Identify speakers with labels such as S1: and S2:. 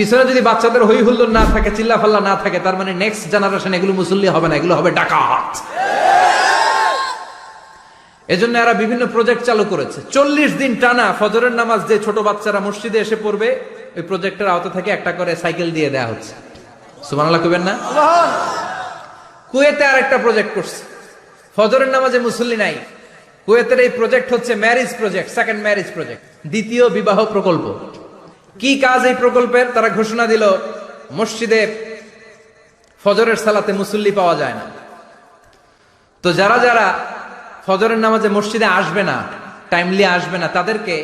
S1: পিছনে যদি বাচ্চাদের হই হুল্লোড় না থাকে চিল্লা ফাল্লা না থাকে, তার মানে নেক্সট জেনারেশন এগুলো মুসল্লি হবে না, এগুলো হবে ডাকাত। এজন্য এরা বিভিন্ন প্রজেক্ট চালু করেছে। চল্লিশ দিন টানা ফজরের নামাজ যে ছোট বাচ্চারা মসজিদে এসে পড়বে, ওই প্রজেক্টের আওতা থেকে একটা করে সাইকেল দিয়ে দেওয়া হচ্ছে। সুমানাল্লাহ কবেন না? কুয়েতে আর একটা প্রজেক্ট করছে। ফজরের নামাজে মুসল্লি নাই। কুয়েতের এই প্রজেক্ট হচ্ছে marriage project second marriage project দ্বিতীয় বিবাহ প্রকল্প। কি কাজ এই প্রকল্পের? তারা ঘোষণা দিল, মসজিদে ফজরের সালাতে মুসল্লি পাওয়া যায় না। তো যারা যারা ফজরের নামাজে মসজিদে আসবে না টাইমলি আসবে না, তাদেরকে